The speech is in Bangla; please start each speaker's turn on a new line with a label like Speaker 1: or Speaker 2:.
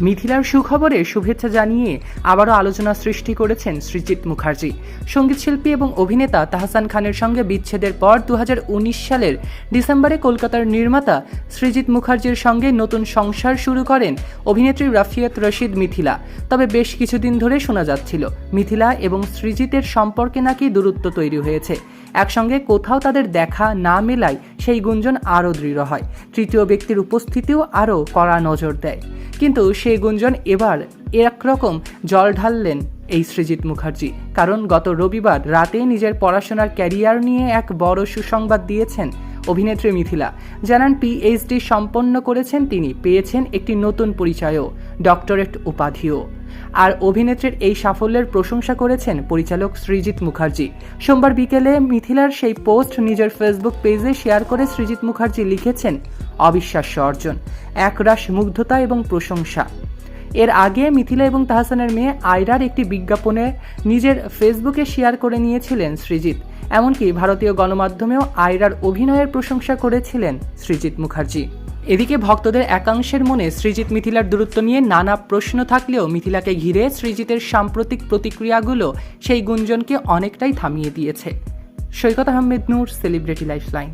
Speaker 1: মিথিলার সুখবরে শুভেচ্ছা জানিয়ে আবারও আলোচনা সৃষ্টি করেছেন সৃজিত মুখার্জি। সঙ্গীতশিল্পী এবং অভিনেতা তাহসান খানের সঙ্গে বিচ্ছেদের পর দুহাজার উনিশ সালের ডিসেম্বরে কলকাতার নির্মাতা সৃজিত মুখার্জির সঙ্গে নতুন সংসার শুরু করেন অভিনেত্রী রাফিয়াত রশিদ মিথিলা। তবে বেশ কিছুদিন ধরে শোনা যাচ্ছিল, মিথিলা এবং সৃজিতের সম্পর্কে নাকি দূরত্ব তৈরি হয়েছে। একসঙ্গে কোথাও তাদের দেখা না মেলায় সেই গুঞ্জন আরও দৃঢ় হয়। তৃতীয় ব্যক্তির উপস্থিতিও আরও কড়া নজর দেয়। কিন্তু সেই গুঞ্জন এবার একরকম জল ঢাললেন এই সৃজিত মুখার্জি। কারণ গত রবিবার রাতে নিজের পড়াশোনার ক্যারিয়ার নিয়ে এক বড় সুসংবাদ দিয়েছেন অভিনেত্রী মিথিলা। জানান, পিএইচডি সম্পন্ন করেছেন তিনি, পেয়েছেন একটি নতুন পরিচয়ও, ডক্টরেট উপাধিও। আর অভিনেত্রীর এই সাফল্যের প্রশংসা করেছেন পরিচালক সৃজিত মুখার্জি। সোমবার বিকেলে মিথিলার সেই পোস্ট নিজের ফেসবুক পেজে শেয়ার করে সৃজিত মুখার্জি লিখেছেন, অবিশ্বাস্য অর্জন, একরাশ মুগ্ধতা এবং প্রশংসা। এর আগে মিথিলা এবং তাহসানের মেয়ে আয়রার একটি বিজ্ঞাপনে নিজের ফেসবুকে শেয়ার করে নিয়েছিলেন সৃজিত। এমনকি ভারতীয় গণমাধ্যমেও আয়রার অভিনয়ের প্রশংসা করেছিলেন সৃজিত মুখার্জি। এদিকে ভক্তদের একাংশের মনে সৃজিত মিথিলার দূরত্ব নিয়ে নানা প্রশ্ন থাকলেও মিথিলাকে ঘিরে সৃজিতের সাম্প্রতিক প্রতিক্রিয়াগুলো সেই গুঞ্জনকে অনেকটাই থামিয়ে দিয়েছে। Saikat Ahmed Noor celebrity lifeline